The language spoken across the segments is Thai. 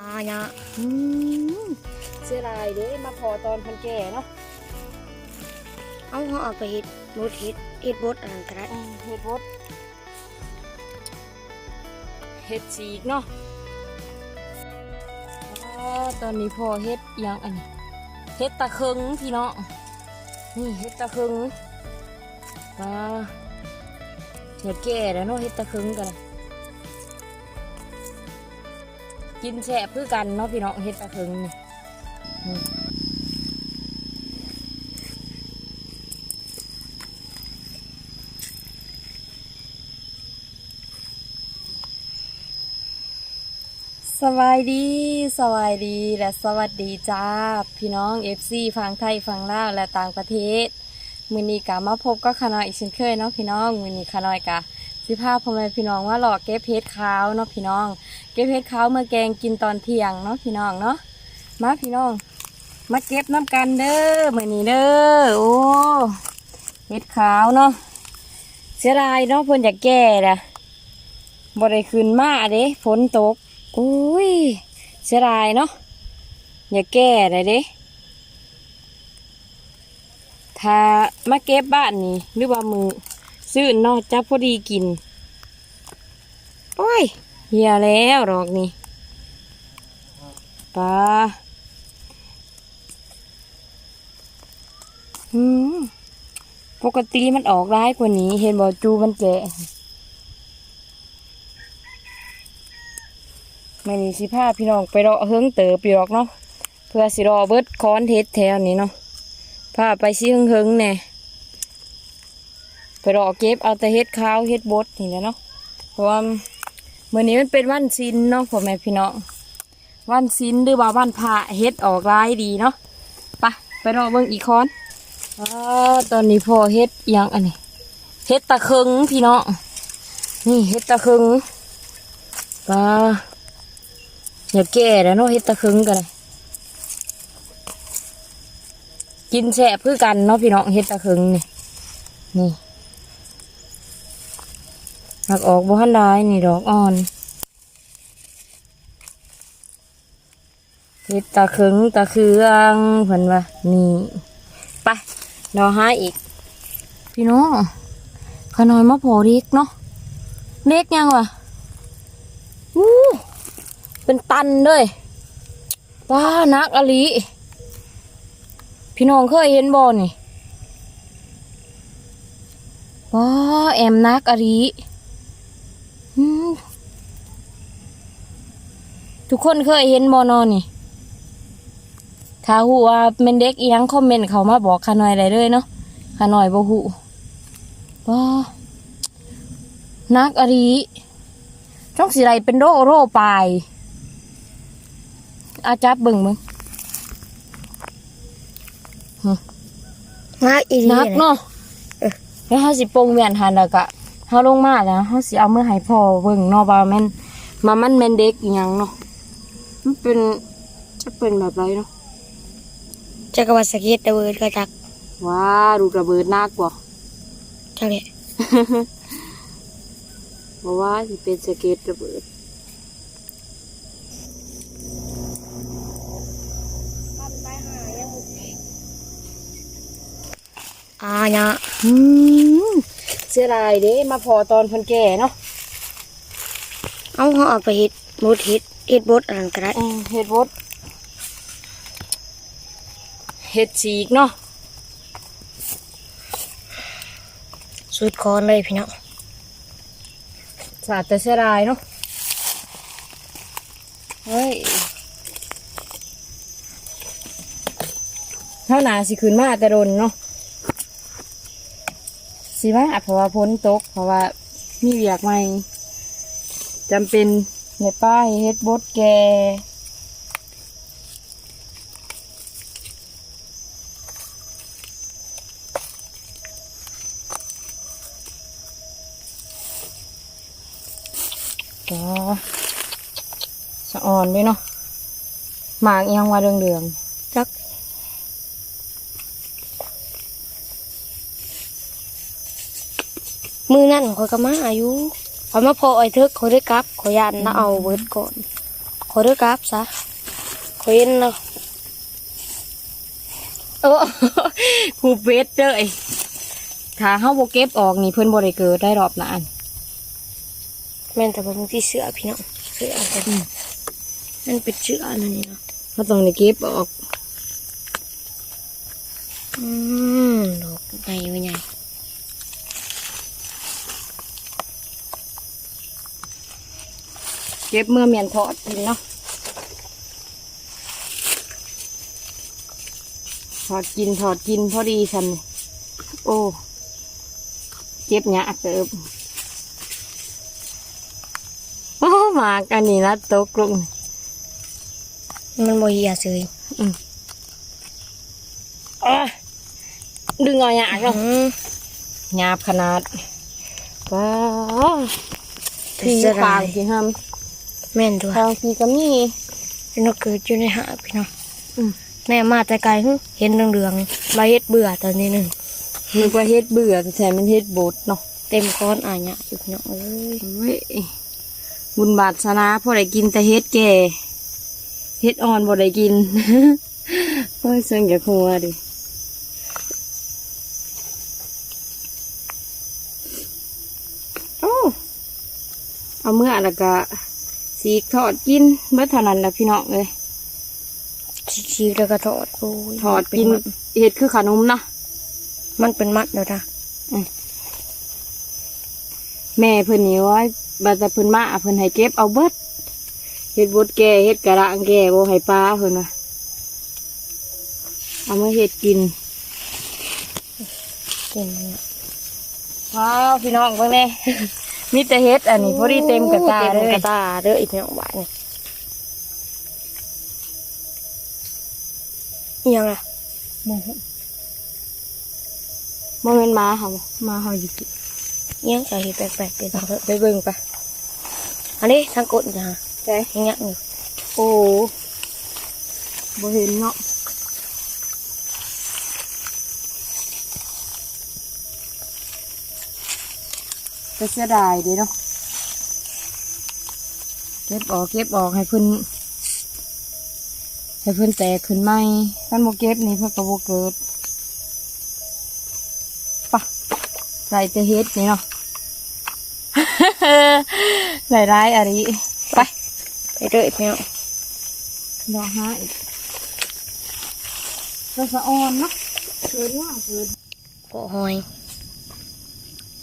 อ่าเนี่ยอืมเสียดายเด้มาพอตอนเพันแก่เนาะเอาเขาเอาไปเฮ็ดบดเฮ็ดเฮ็ดบดอันนั้นก็ได้อืมเฮ็ดบดเฮ็ดสีกเนาะอ๋อตอนนี้พอเฮ็ดอิหยังอันนี้เฮ็ดตะเคิงพี่เนาะนี่เฮ็ดตะเคิงปลาเฮ็ดแก่แล้วเนาะเฮ็ดตะเคิงกันเลย กินแฉะพื่อกันเนาะพี่น้องเฮ็ดตะเคิงนี่สบายดีสบายดีและสวัสดีจ้า พี่น้อง FC ฝั่งไทยฝั่งลาวและต่างประเทศมือนี้กะมาพบก็ขานอยอีกเช่นเคยเนาะพี่น้องมือนี้ขานอยกะ สิพาพ่อแม่พี่น้องว่าหลอกเก็บเพชรขาวเนาะพี่น้อง เก็บเพชรขาวเมื่อแกงกินตอนเที่ยงเนาะพี่น้องเนาะมาพี่น้อง มาเก็บน้ำกันเด้อมือนี้เด้อโอ้เพชรขาวเนาะเสียดายเนาะเพิ่นอยากแก่ละบ่ได้ขึ้นมาเด้ฝนตกอุ้ยเสียดายเนาะอย่าแก้เลยเด้ถ้ามาเก็บบ้านนี่หรือว่ามือ ซื้อเนอกจับพอดีกิน โอ้ยเหี่ยแล้วดอกนี่ปลาอืมปกติมันออกร้ายกว่านี้ เห็นบอจูมันแก่ไม่นี่สิพาพี่น้องไปรอเฮิงเต๋อปีรอกเนาะเพื่อสิรอเบิดคอนเทสแถวนี้เนาะพาไปซิเฮิงเฮิงแน่ ไปรอเก็บเอาแต่เฮ็ดข้าวเฮ็ดบดนี่แหละเนาะเพราะว่าเมื้อนี้มันเป็นวันศีลเนาะพ่อแม่พี่น้องวันศีลหรือว่าวันพระเฮ็ดออกร้ายดีเนาะไปไปรอเบิ่งอีกคอนอตอนนี้พ่อเฮ็ดยังอันนี้เฮ็ดตะเคิงพี่น้องนี่เฮ็ดตะเคิงปลาอย่าแก่แล้วเนาะเฮ็ดตะครึงกันเลยกินแฉะพื่อกันเนาะพี่น้องเฮ็ดตะครึงนี่นี่ หักออกบ่ทันได้นี่ดอกอ่อนเฮ็ดตะครึงตะเคืองเพิ่นว่านี่ไปราหาอีก พี่น้องขน้อยมาโผล่เล็กเนาะเล็กยังวะอู้เป็นตันเลยว้านักอลีพี่น้องเคยเห็นบอนี่ว้าแอมนักอลีอืม ทุกคนเคยเห็นบอนอนนี่ ถ้าหูว่าเป็นเด็กอีหยังคอมเมนต์เขามาบอกขาหน่อยได้เลยเนาะขาหน่อยบ่หูว้านักอลีช่องสีไรเป็นโรโรปลาย อาจับเบิ่งมึงนักอีหลีนักเนาะแล้วเฮาสิโปรงเวียนหันแล้วก็เฮาลงมาแล้วเฮาสิเอามือให้พ่อเบิ่งเนาะว่าแม่นมามันแม่นเด็กอีหยังเนาะ มันเป็นจะเป็นแบบไรเนาะจักรวรรดิสะเก็ตระเบิดก็จักว้าดูกระเบิดนักบ่จักเลยบ่ว่าสิเป็นสะเก็ดระเบิดอ่าเนี่ยอืมเสียดายเด้มาพอตอนเพิ่นแก่เนาะเอาเขาเอาไปเฮ็ดบดเฮ็ด เฮ็ดบดอันนั้นก็ได้อืมเฮ็ดบดเฮ็ดสีกเนาะสุดคอนเลยพี่น้องสาดแต่เสียดายเนาะเฮ้ยเท่าหนาสิขึ้นมาแต่โดนเนาะสิมาเพราะว่าพ้นตกเพราะว่ามีเวียกใหม่จำเป็น ในป้ายเฮ็ดบดแกก็สะอ่อนด้วยเนาะหมากยังว่าเรืองเรืองจักมือนั่นข่อยก็มาอายุ ข่อยมาพอไอ้เทึกข่อยได้กลับข่อยยันแล้วเอาเบิดก่อนขอเด้อกราบซะขอเห็นเนาะโอ้คูเวทเด้อไอ้ถ้าเฮาบ่เก็บออกนี่เพิ่นบ่ได้เกิดได้รอบหน้าอันแม่นแต่บางที่เสือพี่น้องเสือแต่นั่นเป็นเสือนั่นนี่เนาะเฮาต้องได้เก็บออกอืมดอกใหญ่ไว้ใหญ่ เก็บเมื่อเมียนทอดกินเนาะทอดกินทอดกินพอดีฉันนี่โอ้เจ็บหยากเติบโอ้หมากอันนี้นะตกลงมันบ่เหี่ยเสยอืมอะดึงเอาหยากเนาะอืมหยาบขนาดว้าวแต่พี่เสียฟาดางยพี่ฮัม แม่นด้วยทางพี่ก็มีพี่น้องเกิดอยู่ในหาดพี่น้องอืมแม่มาแต่ไกลหึเห็นเหลืองๆใบเฮ็ดเบื่อตอนนี้หนึ่งนึกว่าเฮ็ดเบื่อแต่มันเฮ็ดบดเนาะเต็มก้อนอะเนี่ยอีกเนาะเอ้ยเว้ยบุญบาทสนาพอได้กินแต่เฮ็ดแก่เฮ็ดอ่อนบ่ได้กินโอ้ยเสียงจากหัวดิโอ้เอาเมื่อแล้วก็ สีกทอดกินเมื่อเท่านั้นแหละพี่น้องเลยชีกๆแล้วก็ทอดโอ้ยทอดกินเฮ็ดคือขนมนะมันเป็นมัดแล้วนะแม่เพิ่นนี่ว่าบัดแต่เพิ่นมาเพิ่นให้เก็บเอาเบิดเฮ็ดบดแก่เฮ็ดกระด้างแก่บ่ให้ปลาเพิ่นว่าเอามาเฮ็ดกินกินเนี่ยว้าวพี่น้องเบิ่งแน่ มีแต่เฮ็ดอันนี้พอดีเต็มกระตาเลเต็มยกระตาเด้ออีกเนาะหวานนี่เอียงอะบ่ฮู้บ่แม่นหมาเฮาหมาเฮาอยู่กิเอียงใส่แปลกๆเดี๋ยวต้องเถอะไปเบิ่งไปอันนี้ทางกดจ้ะใช่อย่างเงี้ยอยู่โอ้บ่เห็นเนาะ ก็เสียดายเดีเนาะเก็บออกเก็บออกให้เพิ่นให้เพิ่นแตกขึ้นไหมท่านโมเก็บนี่เพื่อก็บ่เกิดปะใส่แต่เฮ็ดนี่เนาะหลายร้ายอะไรไปไปเด้ออีกเนาะดอกห้าอีกก็สะออนเนาะเกิดว่าเกิดโกะหอย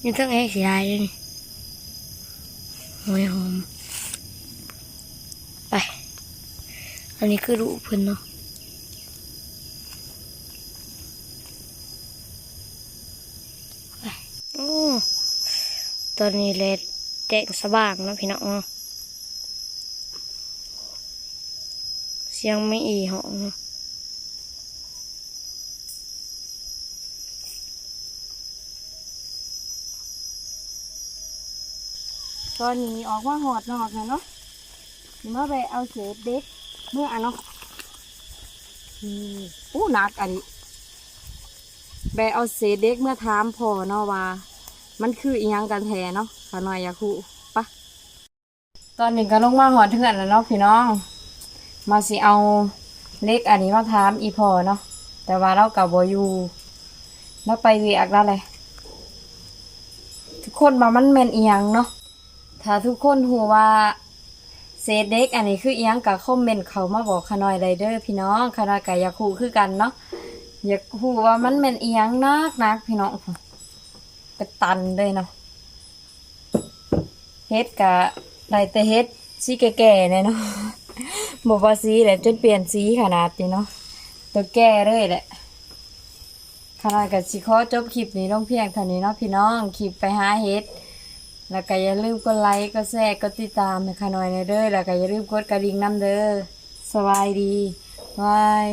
นี่ต้องให้เสียดายเลยนี่หอยหอม ไป อันนี้คือรูปเพิ่นเนาะไปโอ้ตอนนี้เลยแจ้งสว่างนะพี่น้องเนาะเสียงไม่อีหองเนาะ ตอนนี้ออกว่าหอดนอกแล้วเนาะเมื่อไปเอาเศษเด็กเมื่ออะเนาะอู้หนักอันนี้ไปเอาเศษเด็กเมื่อถามพอเนาะว่า มันคืออีหยังกันแท้เนาะขอหน่อยอยากคูปะตอนนี้ก็ลงมาหอดถึงอันแล้วเนาะพี่น้อง มาสิเอาเล็กอันนี้มาถามอีพอเนาะแต่ว่าเรากับบอยู่แล้วไปเวียกแล้วเลยทุกคนมามันแมนอีหยังเนาะ ถ้าทุกคนหูว่าเศษเด็กอันนี้คือเอียงกับคอมเมนต์เขามาบอกขน่อยไดเด้อพี่น้องขน่อยกับยากหูคือกันเนาะอยากหูว่ามันแมนอียงนักนักพี่น้องเป็นตันเลยเนาะเฮ็ดกะไดแต่เฮ็ดสีแก่ๆเนี่ยเนาะบอกว่าสีแหละจนเปลี่ยนสีขนาดนี้เนาะตัวแก่เลยแหละขนาดกับสิขอจบคลิปนี้ลงเพียงเท่านี้เนาะพี่น้องคลิปไปหาเฮ็ด แล้วก็อย่าลืมกดไลค์กดแชร์กดติดตามให้ขาน้อยในเด้อแล้วก็อย่าลืมกดกระดิ่งน้ำเด้อสบายดีบาย